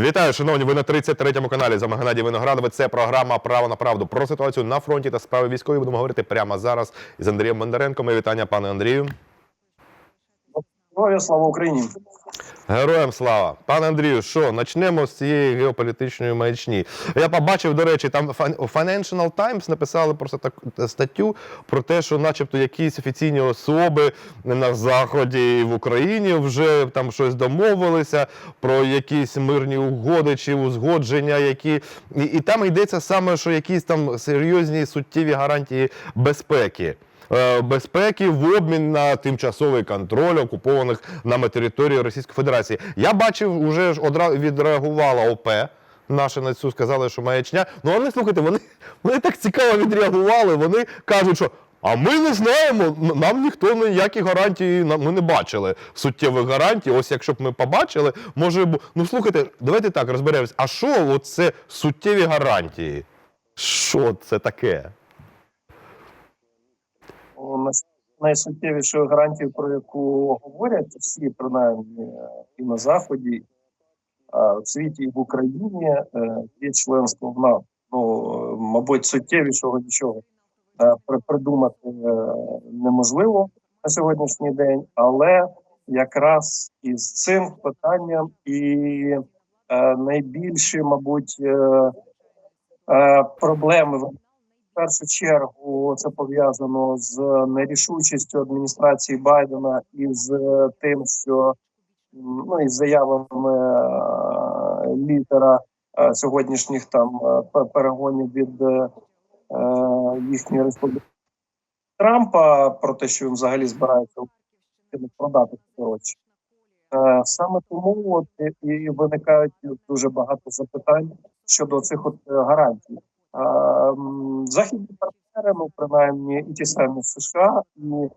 Вітаю, шановні. Ви на 33-му каналі. За вами Геннадій. Це програма Право на правду про ситуацію на фронті та справи військові. Будемо говорити прямо зараз із Андрієм Бондаренком. Вітання, пане Андрію. Героям слава Україні! Героям слава! Пане Андрію, що почнемо з цієї геополітичної маячні. Я побачив, до речі, там Financial Times написали просто так статтю про те, що, начебто, якісь офіційні особи на заході і в Україні вже там щось домовилися про якісь мирні угоди чи узгодження, які і, і там йдеться саме, що якісь там серйозні суттєві гарантії безпеки е, безпеки в обмін на тимчасовий контроль окупованих нами території Російської Федерації. Я бачив, уже ж одразу відреагувала ОП. Наші на цю сказали, що маячня. Ну вони слухайте, вони, вони так цікаво відреагували. Вони кажуть, що а ми не знаємо, нам ніхто ніякі гарантії, ми не бачили суттєвих гарантій. Ось якщо б ми побачили, може ну слухайте, давайте так розберемось. А що оце суттєві гарантії? Що це таке? Найсуттєвішою гарантією, про яку говорять всі, принаймні і на Заході, в світі і в Україні, е, є членство в НАТО. Ну, мабуть, суттєвішого нічого е, придумати е, неможливо на сьогоднішній день, але якраз із цим питанням і найбільші, мабуть, проблеми першу чергу це пов'язано з нерішучістю адміністрації Байдена і з е, тим, що ну і заявами е, лідера е, сьогоднішніх там перегонів від їхньої республіки Трампа про те, що він взагалі збирається продати коротше. Саме тому от і- виникають дуже багато запитань щодо цих от гарантій. Західні партнери, ну принаймні і ті самі США, і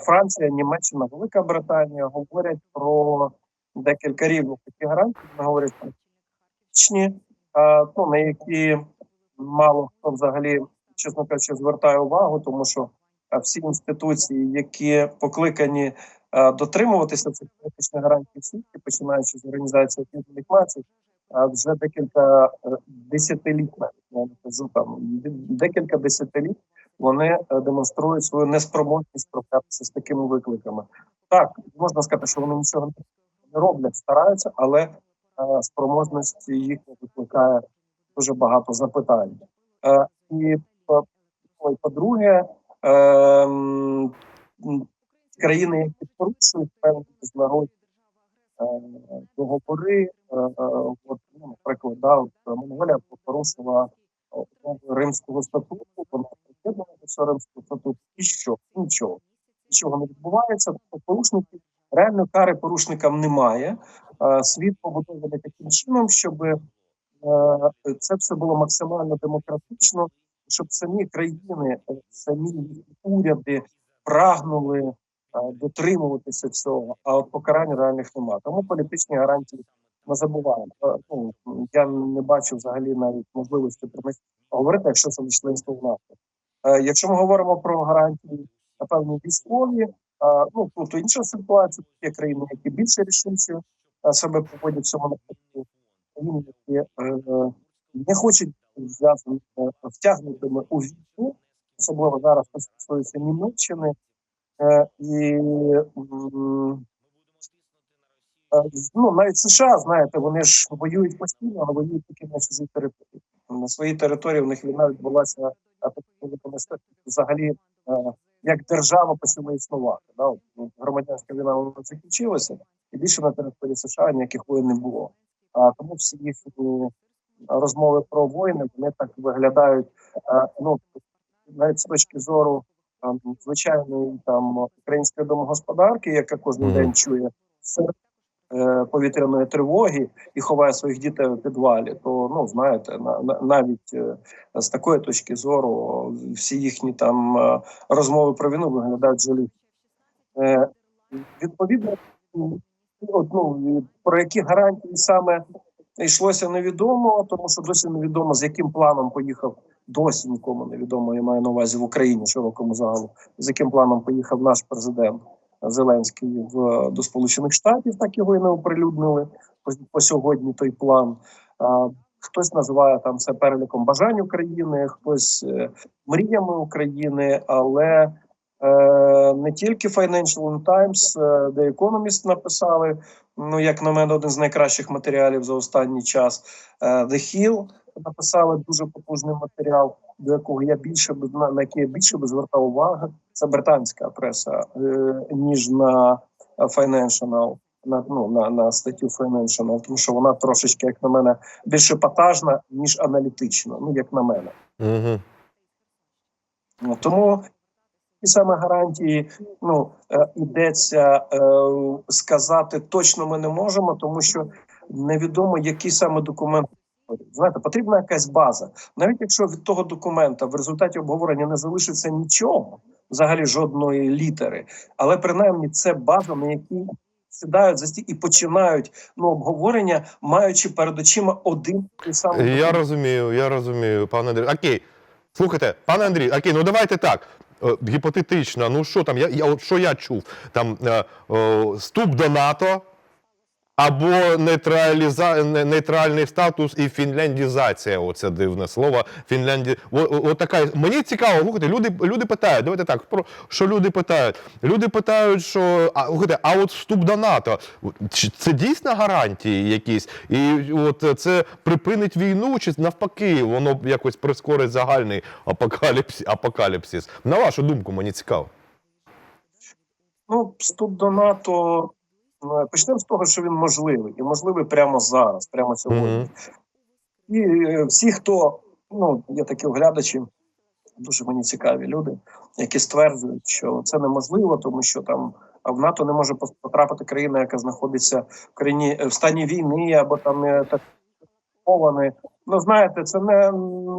Франція, Німеччина, Велика Британія говорять про декілька рівнів таких гарантій. Вони говорять про е, ну на які мало хто взагалі, чесно кажучи, звертає увагу, тому що всі інституції, які покликані дотримуватися цих політичних гарантій світі, починаючи з організації Об'єднаних Націй, вже декілька е, не кажу там декілька десятиліть. Вони е, демонструють свою неспроможність справлятися з такими викликами. Так можна сказати, що вони нічого не роблять, стараються, але е, спроможності їх викликає дуже багато запитань. І по, по-друге, е, м, м, країни, які порушують певні міжнародні договори, е, е, от, ну, наприклад, да, от, Монголія порушила Римського статуту, вона приєднана до цього Римського статуту, і що? Нічого. Нічого не відбувається, тобто порушників, реальної кари порушникам немає. Е, Світ побудований таким чином, щоб е, це все було максимально демократично, щоб самі країни, е, самі уряди прагнули е, дотримуватися цього, а от покарань реальних немає. Тому політичні гарантії ми забуваємо. Е, Ну я не бачу взагалі навіть можливості про них говорити, якщо це не членство в НАТО. Е, Якщо ми говоримо про гарантії, напевно, військові, е, ну тут інша ситуація. Є країни, які більше рішуче е, себе поводять в цьому напрямку. Країни, які е, не хочуть е, втягнутими у війну, особливо зараз стосується Німеччини. Е, і е, ну, навіть США, знаєте, вони ж воюють постійно, але воюють тільки на чужій території. На своїй території в них війна відбулася взагалі е, як держава почала існувати. Да? Ну, Громадянська війна закінчилася, і більше на території США ніяких воїн не було. А тому всі їхні розмови про воїни вони так виглядають. е, ну навіть з точки зору там, звичайної там української домогосподарки, яка кожен Мгм. день чує сир е, повітряної тривоги і ховає своїх дітей у підвалі, то ну знаєте, на, на навіть е, з такої точки зору всі їхні там е, розмови про війну виглядають жалі. Е, відповідно, м, от, ну, про які гарантії саме йшлося невідомо, тому що досі невідомо з яким планом поїхав. Досі нікому невідомо, я маю на увазі в Україні широкому загалу, з яким планом поїхав наш президент Зеленський в до Сполучених Штатів, так його і не оприлюднили. по, по сьогодні той план. А, хтось називає там це переліком бажань України, хтось е, мріями України, але е, не тільки Financial Times, е, The Economist написали. Ну, як на мене, один з найкращих матеріалів за останній час. Е, The Hill написали дуже потужний матеріал, до якого я більше б на, який я більше би звертав увагу. Це британська преса, е, ніж на Financial, на, ну, на, на статтю Financial, тому що вона трошечки, як на мене, більш епатажна, ніж аналітична. Ну, як на мене. Угу. Ну, Тому ті саме гарантії, ну е, йдеться е, сказати точно ми не можемо, тому що невідомо, який саме документ. Знаєте, потрібна якась база. Навіть якщо від того документа в результаті обговорення не залишиться нічого, взагалі жодної літери, але принаймні це база, на якій сідають за стіл і починають ну обговорення, маючи перед очима один і самий Я документ. розумію, я розумію, пане Андрій. Окей. Слухайте, пане Андрій, окей, ну давайте так. Е, Гіпотетично, ну що там, я, я, от що я чув? Там е, о, вступ до НАТО або нейтраліза... нейтральний статус і фінляндізація. Оце дивне слово. Фінлянді... О, о, така. Мені цікаво, слухайте, люди, люди питають, давайте так, про що люди питають? Люди питають, що а, слухайте, а от вступ до НАТО, чи це дійсно гарантії якісь? І от це припинить війну, чи навпаки, воно якось прискорить загальний апокаліпсис, апокаліпсис? На вашу думку, мені цікаво. Ну, вступ до НАТО. Ну, Почнемо з того, що він можливий, і можливий прямо зараз, прямо сьогодні. Мгм. І е, всі, хто ну є такі оглядачі, дуже мені цікаві люди, які стверджують, що це неможливо, тому що там в НАТО не може потрапити країна, яка знаходиться в країні е, в стані війни або там не так. Ну знаєте, це не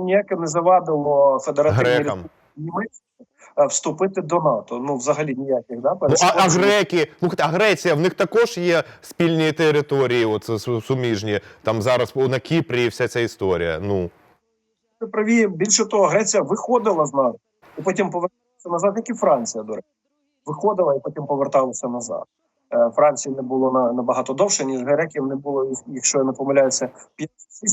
ніяке не завадило федеративній Німеччині е, вступити до НАТО. Ну взагалі ніяких да Ну, а, а греки, слухайте, а Греція, в них також є спільні території, оце суміжні. Там зараз на Кіпрі і вся ця історія. Ну. Праві. Більше того, Греція виходила з НАТО і потім поверталася назад, як і Франція, до речі. Виходила і потім поверталася назад. Е, Франції не було на набагато довше, ніж греків не було, якщо я не помиляюся, 5-6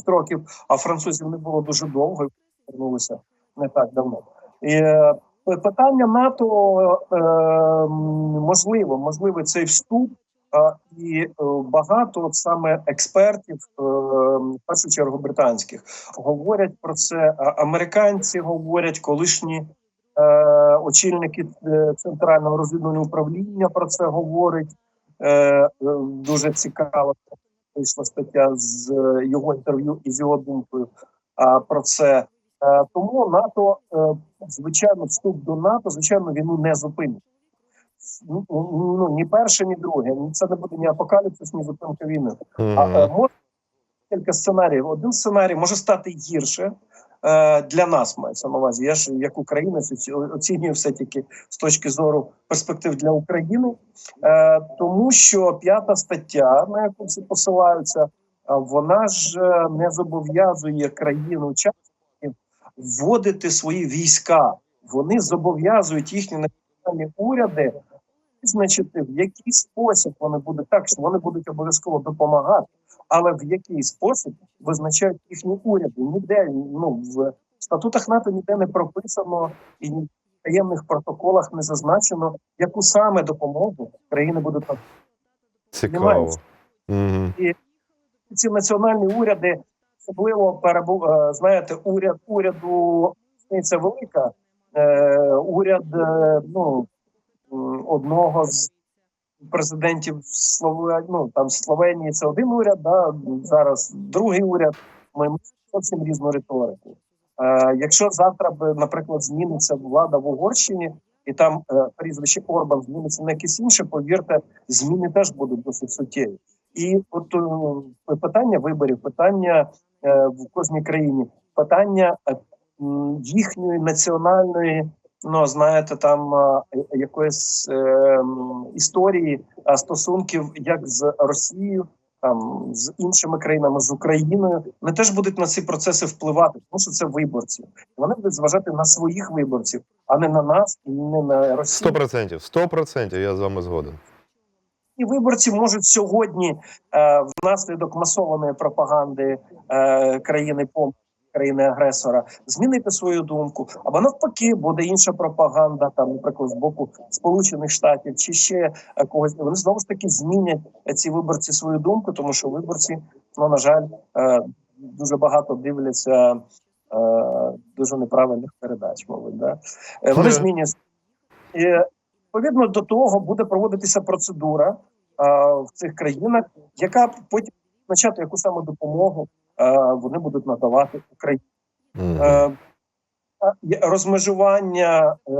років, а французів не було дуже довго і повернулися не так давно. Е, питання НАТО е, можливо, можливий цей вступ. І е, багато саме експертів, в першу чергу британських, говорять про це. Американці говорять, колишні очільники центрального розвідувального управління про це говорять. Дуже цікаво вийшла стаття з його інтерв'ю і з його думкою про це. Е, тому НАТО, е, звичайно, вступ до НАТО, звичайно, війну не зупинить. Ну, ну, ні перше, ні друге. Це не буде ні апокаліпсис, ні зупинка війни. А е, може кілька сценаріїв. Один сценарій може стати гірше для нас. Мається на увазі. Я ж як українець оцінюю все тільки з точки зору перспектив для України, тому що п'ята стаття, на яку всі посилаються, вона ж не зобов'язує країну учасників вводити свої війська. Вони зобов'язують їхні національні уряди визначити, в який спосіб вони будуть так, що вони будуть обов'язково допомагати, але в який спосіб визначають їхні уряди. Ніде ну в статутах НАТО ніде не прописано і в таємних протоколах не зазначено, яку саме допомогу країни будуть. Цікаво. Угу. ці національні уряди, особливо перебу, е, знаєте, уряд уряду це велика. Е, уряд е, ну одного з президентів Словенії, ну там Словенії це один уряд, да, зараз другий уряд. Ми зовсім різну риторику. Якщо завтра б, наприклад, зміниться влада в Угорщині, і там прізвище Орбан зміниться на якесь інше, повірте, зміни теж будуть досить суттєві. І от питання виборів, питання в кожній країні, питання е, їхньої національної, ну знаєте, там е, якоїсь е, історії е, стосунків як з Росією, там з іншими країнами, з Україною, вони теж будуть на ці процеси впливати, тому що це виборці. Вони будуть зважати на своїх виборців, а не на нас і не на Росію. Сто процентів, сто процентів, я з вами згоден. І виборці можуть сьогодні, е, внаслідок масованої пропаганди е, країни пом країни-агресора, змінити свою думку, або навпаки, буде інша пропаганда, там, наприклад, з боку Сполучених Штатів чи ще е, когось. Вони знову ж таки змінять е, ці виборці свою думку, тому що виборці, ну на жаль, е, дуже багато дивляться е, дуже неправильних передач. Мовить, да? Вони Мгм. Відповідно до того буде проводитися процедура а, в цих країнах, яка потім визначати, яку саме допомогу а, вони будуть надавати Україні. Мгм. Е, а, розмежування е,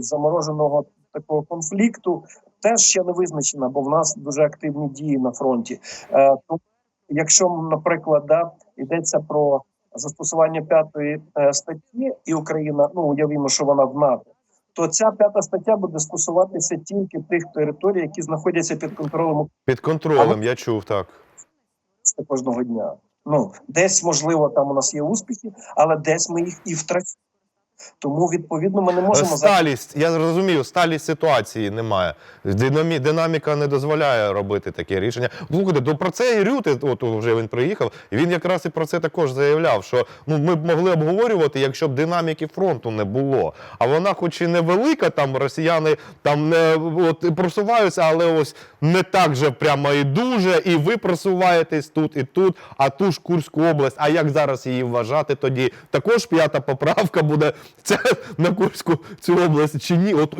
замороженого такого конфлікту теж ще не визначено, бо в нас дуже активні дії на фронті. Е, тому, якщо, наприклад, да, йдеться про застосування п'ятої е, статті, і Україна, ну уявімо, що вона в НАТО. То ця п'ята стаття буде стосуватися тільки тих територій, які знаходяться під контролем Під контролем, я чув так. Кожного дня. Ну десь можливо там у нас є успіхи, але десь ми їх і втрачаємо. Тому відповідно ми не можемо Сталість, я зрозумів, сталість ситуації немає. Динамі, динаміка не дозволяє робити таке рішення. Слухайте, то про це і Рюти, от вже він приїхав, і він якраз і про це також заявляв, що ну ми б могли обговорювати, якщо б динаміки фронту не було. А вона, хоч і невелика, там росіяни там не от просуваються, але ось не так же прямо і дуже. І ви просуваєтесь тут і тут, а ту ж Курську область. А як зараз її вважати тоді? Також п'ята поправка буде це на Курську цю область чи ні? От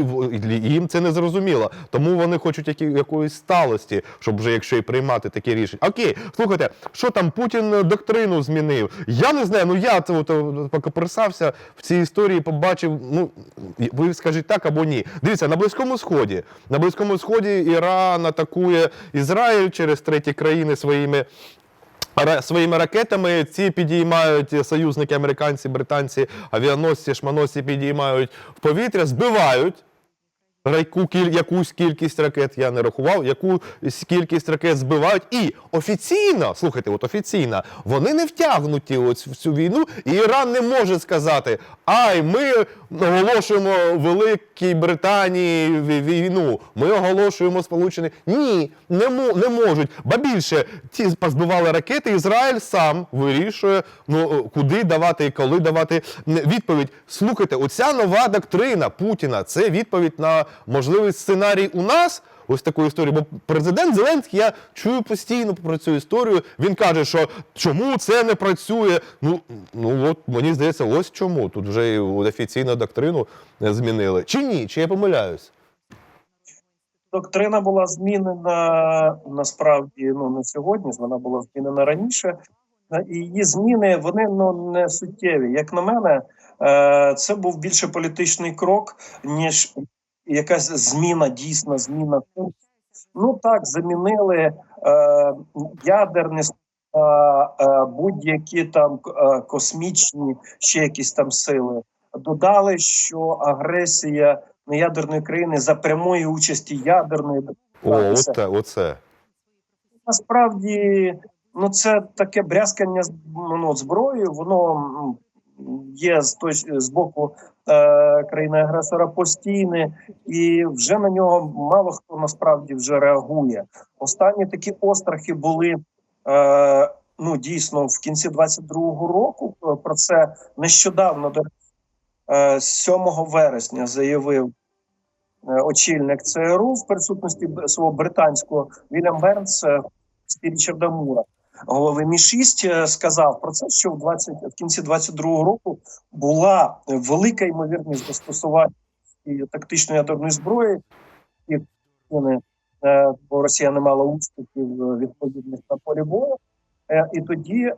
їм це не зрозуміло. Тому вони хочуть які, якоїсь сталості, щоб вже якщо і приймати такі рішення. Окей, слухайте, що там Путін е, доктрину змінив? Я не знаю. Ну я це от, е, в цій історії, побачив. Ну ви скажіть так або ні. Дивіться, на близькому сході. На близькому сході Іран атакує Ізраїль через треті країни своїми. Своїми ракетами. Ці підіймають союзники, американці, британці, авіаносці, шманосці підіймають в повітря, збивають кіль- якусь кількість ракет, я не рахував, яку кількість ракет збивають. І офіційно, слухайте, от офіційно, вони не втягнуті ось в цю війну, і Іран не може сказати: Ай, ми оголошуємо Великій Британії війну, ми оголошуємо Сполучені. Ні, не, не можуть. Ба більше, ті позбивали ракети, Ізраїль сам вирішує, ну куди давати і коли давати відповідь. Слухайте, оця нова доктрина Путіна це відповідь на можливий сценарій у нас. Ось таку історію. Бо президент Зеленський, я чую постійно про цю історію. Він каже, що чому це не працює. Ну, ну от мені здається, ось чому. Тут вже і офіційну доктрину е, змінили. Чи ні? Чи я помиляюсь? доктрина була змінена насправді ну не сьогодні, вона була змінена раніше. Е, І її зміни вони ну не суттєві. Як на мене, е, це був більше політичний крок, ніж якась зміна, дійсна зміна. Ну так, замінили е, ядерні е, е, будь-які там е, космічні ще якісь там сили. Додали, що агресія неядерної країни за прямої участі ядерної О, оце, оце. насправді ну це таке брязкання ну, зброєю. Воно є з той з боку е, країни агресора постійне, і вже на нього мало хто насправді вже реагує. Останні такі острахи були. Е, Ну, дійсно, в кінці 22-го року про це нещодавно до речі, е, 7 вересня заявив е, очільник ЦРУ в присутності свого британського Вільям Бернс е, Річарда Мура, голови Мі 6 е, сказав про це, що в 20, в кінці 22-го року була велика ймовірність застосування тактичної ядерної зброї, і е, бо Росія не мала успіхів відповідних на полі бою. Е, І тоді,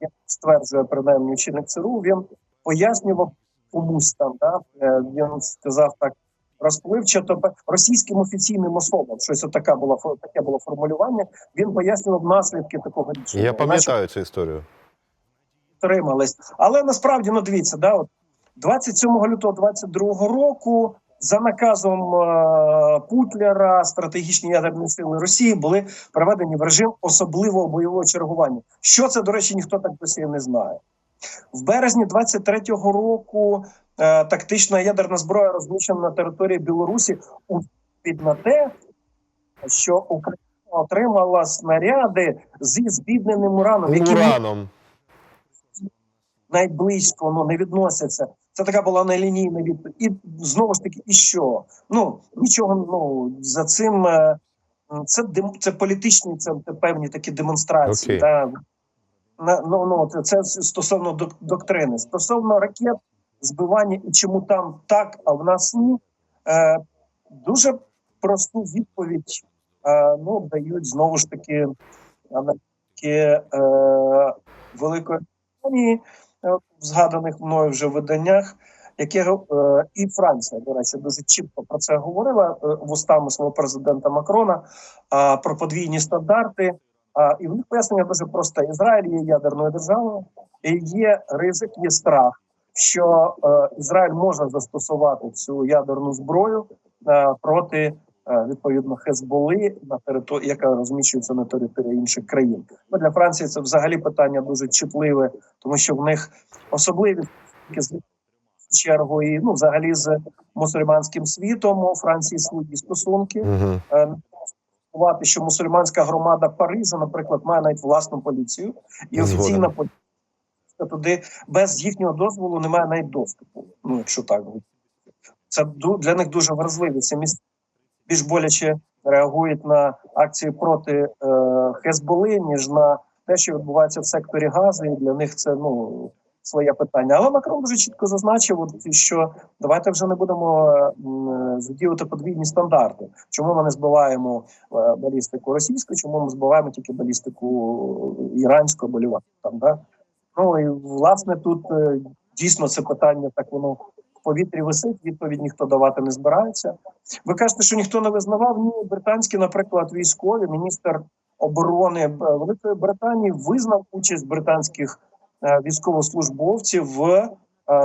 як стверджує принаймні очільник ЦРУ, він пояснював комусь там. Да? Він сказав так розпливчато російським офіційним особам. Щось така була фо- таке було формулювання. Він пояснював наслідки такого рішення. Я Наче пам'ятаю цю історію. підтримались. Але насправді, ну дивіться, да, от 27 лютого 22 року. За наказом е, Путлера стратегічні ядерні сили Росії були приведені в режим особливого бойового чергування. Що це, до речі, ніхто так досі не знає. В березні 23-го року тактична ядерна зброя розміщена на території Білорусі у відповідь на те, що Україна отримала снаряди зі збідненим ураном, які Ураном. найблизько ну, не відносяться. Це така була нелінійна відповідь. І знову ж таки, і що? Ну нічого ну за цим е, це дем, це політичні, це певні такі демонстрації. Окей. Та, ну, ну, це, стосовно док, доктрини. Стосовно ракет, збивання і чому там так, а в нас ні. Е, дуже просту відповідь е, ну, дають знову ж таки аналітики е, Великої Британії е, в згаданих мною вже виданнях, яке е, і Франція, до речі, дуже чітко про це говорила е, вустами свого президента Макрона а, про подвійні стандарти. А, і в них пояснення дуже просте: Ізраїль є ядерною державою, і є ризик, є страх, що е, Ізраїль може застосувати цю ядерну зброю е, проти е, відповідно Хезболи на території, яка розміщується на території інших країн. Ну для Франції це взагалі питання дуже чутливе, тому що в них особливі чергу і ну взагалі з мусульманським світом у Франції свої стосунки. Угу. Е, що мусульманська громада Парижа, наприклад, має навіть власну поліцію, і офіційна поліція туди без їхнього дозволу немає навіть доступу. Ну, якщо так це для них дуже вразливі. Ці міста більш боляче реагують на акції проти е, Хезболи, ніж на те, що відбувається в секторі Газу, і для них це ну своє питання. Але Макрон дуже чітко зазначив, от, що давайте вже не будемо е, задіювати подвійні стандарти. Чому ми не збиваємо е, балістику російську, чому ми збиваємо тільки балістику іранську або там да? Ну і власне тут е, дійсно це питання так воно в повітрі висить. Відповідь ніхто давати не збирається. Ви кажете, що ніхто не визнавав? Ні, британські, наприклад, військові, міністр оборони е, Великої Британії визнав участь британських е, військовослужбовців в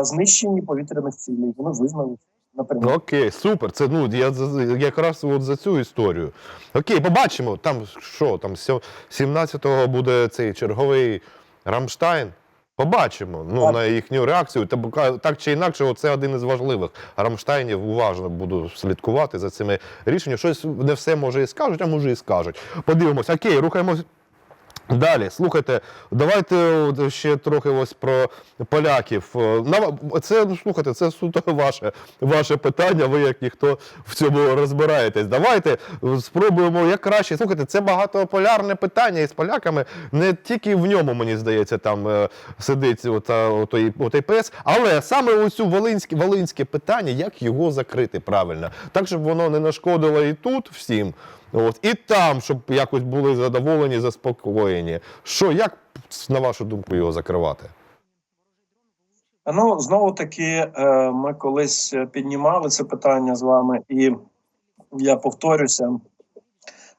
знищенні повітряних цілей. Вони визнали напряму. Окей, супер. Це ну я якраз от за цю історію. Окей, побачимо. Там що там сьо- 17-го буде цей черговий Рамштайн. Побачимо ну, Так. на їхню реакцію. Та так чи інакше, це один із важливих Рамштайнів. Уважно буду слідкувати за цими рішеннями. Щось не все може і скажуть, а може і скажуть. Подивимося, Окей, рухаємось. Далі, слухайте, давайте ще трохи ось про поляків. Е, Це ну, слухайте, це суто ваше, ваше питання. Ви як ніхто в цьому розбираєтесь. Давайте спробуємо як краще. Слухайте, це багатополярне питання із поляками. Не тільки в ньому, мені здається, там е, сидить ота, отой, отой пес, але саме оцю волинське, волинське питання, як його закрити правильно, так щоб воно не нашкодило і тут всім. От, і там, щоб якось були задоволені, заспокоєні. Що, як, на вашу думку, його закривати? Ну знову таки, е, ми колись піднімали це питання з вами, і я повторюся,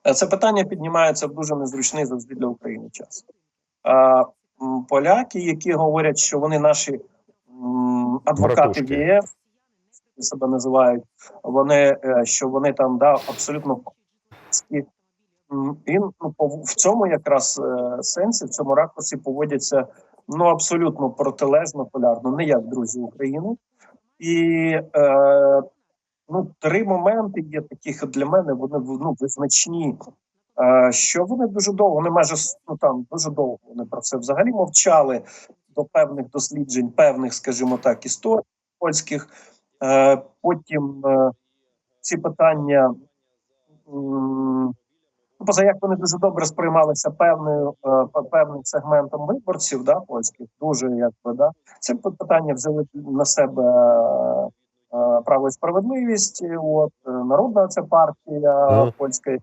Е, це питання піднімається в дуже незручний завжди для України час. А, поляки, які говорять, що вони наші адвокати в ЄС, себе називають, вони е, що вони там да абсолютно і, і ну, в цьому якраз е, сенсі, в цьому ракурсі поводяться ну абсолютно протилежно полярно, не як друзі України. І е, ну, три моменти є таких для мене. Вони ну, визначні. Е, що вони дуже довго, вони майже ну там дуже довго вони про це взагалі мовчали до певних досліджень, певних, скажімо так, історій польських. Е, потім ці питання. М, Ну, поза як вони дуже добре сприймалися певною е, певним сегментом виборців, да, польських, дуже якби да. Це питання взяли на себе е, право і справедливість. От е, народна ця партія польська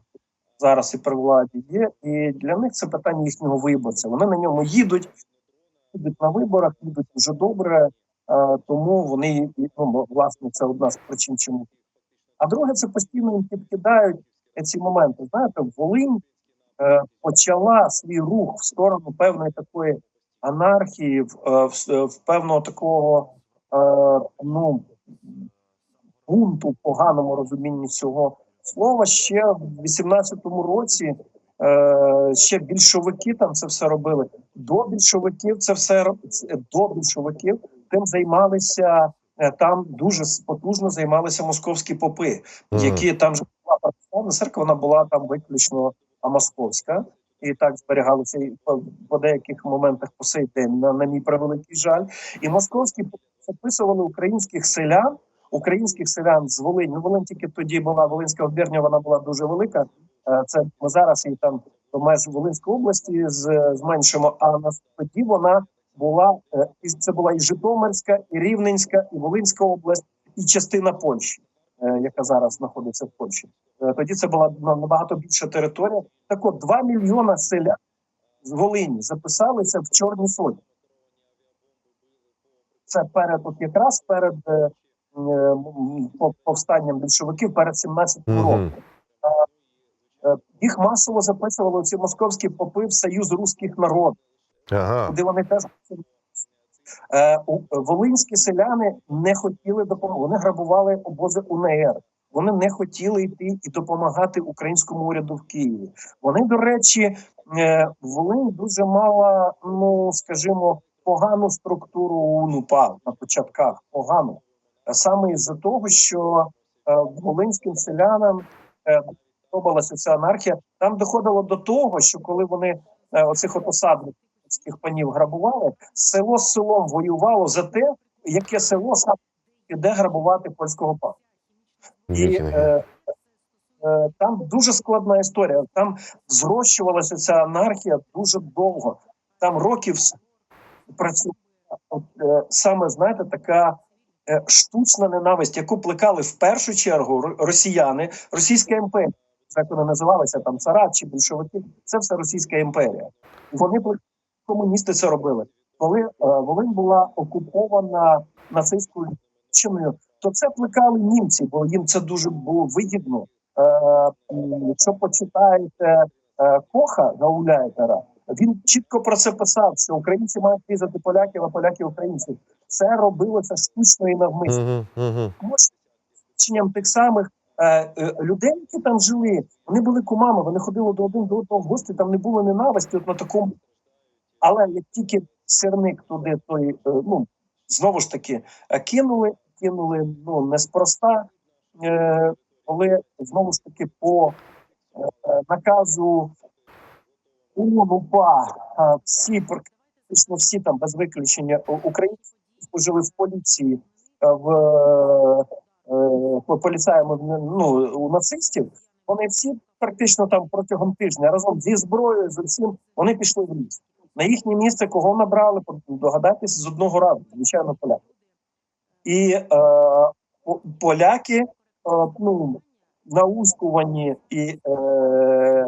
зараз і при владі є. І для них це питання їхнього виборця. Вони на ньому їдуть, їдуть на виборах, їдуть дуже добре. Тому вони ну, власне це одна з причин, чому. А друге, це постійно їм підкидають ці моменти. Знаєте, Волинь е, почала свій рух в сторону певної такої анархії, в, е, в, в певного такого е, ну, бунту в поганому розумінні цього слова ще в 18-му році. Е, ще більшовики там це все робили. До більшовиків це все ро- до більшовиків тим займалися е, там дуже потужно займалися московські попи які там же була православна церква вона була там виключно московська, і так зберігалося і по, по деяких моментах по сей день, на, на мій превеликий жаль. І московські записували українських селян, українських селян з Волині. Ну, Волинь тільки тоді була Волинська обірня, вона була дуже велика. Е, Це ми зараз її там до меж Волинської області зменшимо. А на тоді вона була е, і це була і Житомирська, і Рівненська, і Волинська область, і частина Польщі, е, яка зараз знаходиться в Польщі. Е, Тоді це була набагато більша територія. Так от 2 мільйона селян з Волині записалися в Чорні Сотні. Це перед от якраз перед повстанням більшовиків перед 17 роком. Мгм. Е, Їх масово записували ці московські попи в Союз руських народів, Ага. куди вони теж Е, волинські селяни не хотіли допомогти. Вони грабували обози УНР. Вони не хотіли йти і допомагати українському уряду в Києві. Вони, до речі, е, Волинь дуже мала, ну скажімо, погану структуру УНУПА на початках. Погану Е, саме із-за того, що е, волинським селянам подобалася ця анархія. Там доходило до того, що коли вони оцих от осадників панів грабували, село з селом воювало за те, яке село саме піде грабувати польського пана. І е, е, там дуже складна історія. Там зрощувалася ця анархія дуже довго. Там років працювала е, саме знаєте, така е, штучна ненависть, яку плекали в першу чергу росіяни, Російська імперія. Як вони називалися там царат чи більшовики, це все Російська імперія. Вони плекали, комуністи це робили. Коли е, Волинь була окупована нацистською Німеччиною, то це плекали німці, бо їм це дуже було вигідно. Е, Якщо почитаєте е, Коха Гауляйтера, він чітко про це писав, що українці мають різати поляків, а поляки українців. Це робилося штучно і навмисно. Мгм. Свідченням тих самих е, е, людей, які там жили, вони були кумами, вони ходили до один до одного в гості, там не було ненависті от на такому. Але як тільки сірник туди, той, е, ну знову ж таки, е, кинули, кинули ну неспроста, е, коли знову ж таки по наказу УНУПА всі практично всі там без виключення українці служили в поліції в поліцаями ну, у нацистів. Вони всі практично там протягом тижня разом зі зброєю, з усім вони пішли в ліс. На їхнє місце кого набрали, догадайтесь, з одного разу, звичайно, поляки. І е, поляки, е, ну, науськувані і е,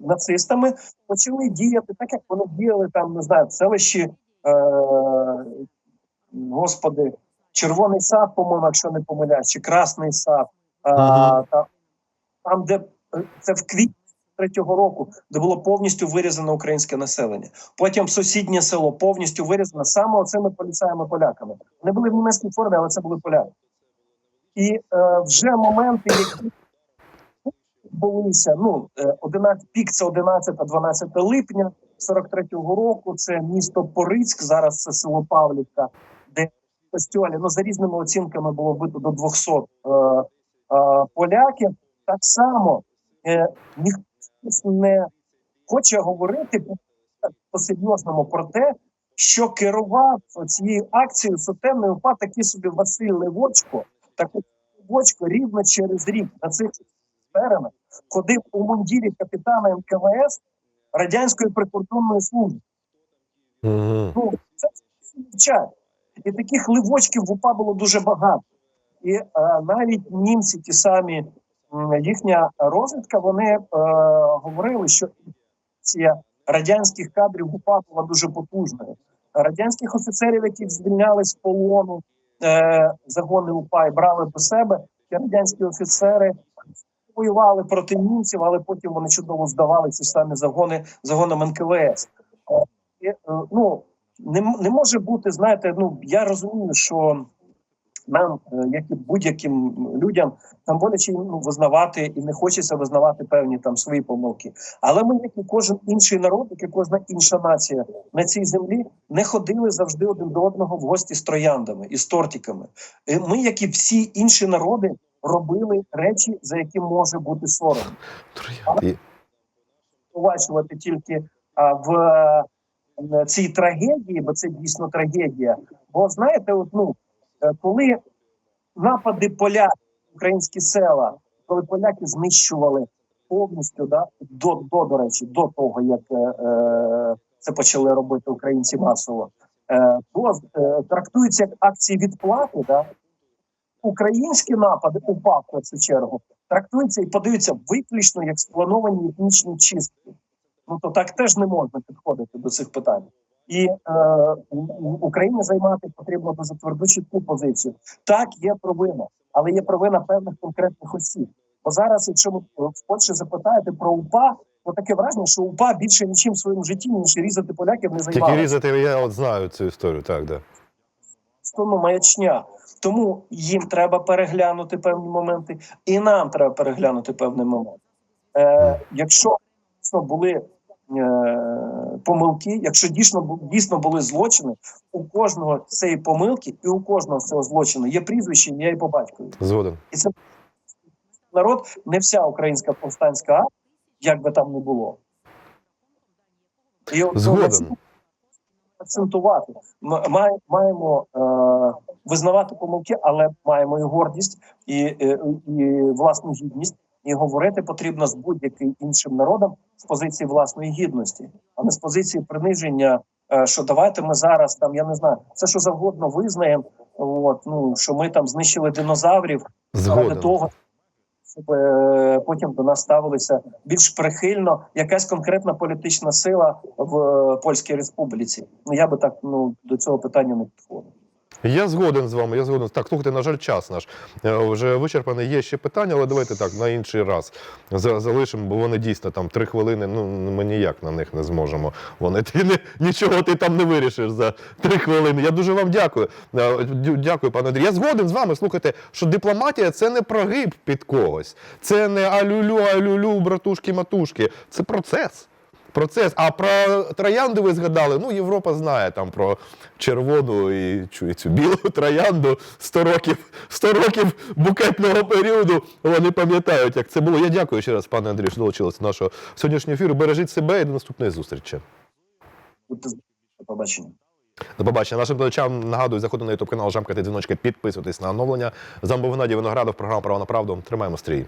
нацистами, почали діяти так, як вони діяли там, не знаю, в селищі, е, господи, Червоний сад, по-моєму, якщо не помиляюсь, чи Красний сад, е, Ага. та, там, де е, це в квітні року, де було повністю вирізано українське населення. Потім сусіднє село повністю вирізано саме оцими поліцаями поляками. Вони були в німецькій формі, але це були поляки. І е, вже моменти, які відбулися, ну, е, 11, пік це 11-12 липня 43-го року, це місто Порицьк, зараз це село Павлівка, де в костьолі, ну, за різними оцінками було вбито до 200 е, е, поляків. Так само е, ніхто не хоче говорити по- по-серйозному про те, що керував цією акцією сотенної УПА такий собі Василь Левочко, так от Левочко рівно через рік на цих теренах ходив у мундірі капітана НКВС радянської прикордонної служби. Мгм. Ну це вчать. І таких ливочків в УПА було дуже багато. І е, навіть німці, ті самі їхня розвідка, вони е, говорили, що ця радянських кадрів УПА була дуже потужною. Радянських офіцерів, які звільняли з полону е, загони УПА і брали до себе, ті радянські офіцери воювали проти німців, але потім вони чудово здавали ці самі загони загонам НКВС. Е, е, ну, не, не може бути, знаєте, ну я розумію, що нам, е, як і будь-яким людям, там боляче ну, визнавати і не хочеться визнавати певні там свої помилки. Але ми, як і кожен інший народ, як і кожна інша нація на цій землі, не ходили завжди один до одного в гості з трояндами і з тортиками. Е, Ми, як і всі інші народи, робили речі, за які може бути сором. Побачувати тільки а, в е, цій трагедії, бо це дійсно трагедія. Бо знаєте, от, ну, коли напади поляк, українські села, коли поляки знищували повністю, да, до, до, до речі, до того, як е, е, це почали робити українці масово, е, то е, трактуються як акції відплати, да, українські напади, УПА в першу чергу, трактуються і подаються виключно як сплановані етнічні чистки. Ну то так теж не можна підходити до цих питань. І е, Україні займати потрібно дуже тверду чітку позицію. Так, є провина, але є провина певних конкретних осіб. Бо зараз, якщо ви в Польщі запитаєте про УПА, то таке враження, що УПА більше нічим в своєму житті, ніж різати поляків, не Тільки різати, я от знаю цю історію, так, да. Просто, ну, маячня. Тому їм треба переглянути певні моменти, і нам треба переглянути певний момент. Е, якщо були е, помилки, якщо дійсно дійсно були злочини, у кожного цієї помилки і у кожного цього злочину є прізвище, ім'я і по батькові. Згоден. І це народ, не вся українська повстанська армія, як би там не було. І Згоден. акцентувати. Ми маємо е, визнавати помилки, але маємо і гордість, і, і, і власну гідність. І говорити потрібно з будь-яким іншим народом з позиції власної гідності, а не з позиції приниження. е, Що давайте ми зараз там, я не знаю, все що завгодно визнаємо. От ну що ми там знищили динозаврів заради того, щоб е, потім до нас ставилися більш прихильно якась конкретна політична сила в е, Польській Республіці. Ну я би так ну до цього питання не підходив. Я згоден з вами, я згоден. Так, слухайте, на жаль, час наш е, вже вичерпаний. Є ще питання, але давайте так на інший раз залишимо, бо вони дійсно там три хвилини. Ну ми ніяк на них не зможемо. Вони ти не нічого ти там не вирішиш за три хвилини. Я дуже вам дякую. Е, Дякую, пане Андрій. Я згоден з вами. Слухайте, що дипломатія це не прогиб під когось, це не алюлю, алюлю, братушки, матушки. Це процес. Процес. А про троянди ви згадали. Ну, Європа знає там про червону і цю, цю білу троянду 100 років, 100 років букетного періоду. Вони пам'ятають, як це було. Я дякую ще раз, пане Андрію, що долучилися до нашого сьогоднішнього ефіру. Бережіть себе і до наступної зустрічі. До побачення. До побачення. Нашим глядачам нагадую, заходити на ютуб канал, жамкати дзвіночки, підписуйтесь на оновлення. З вами був Геннадій Виноградов, програма Право на правду. Тримаємо стрій.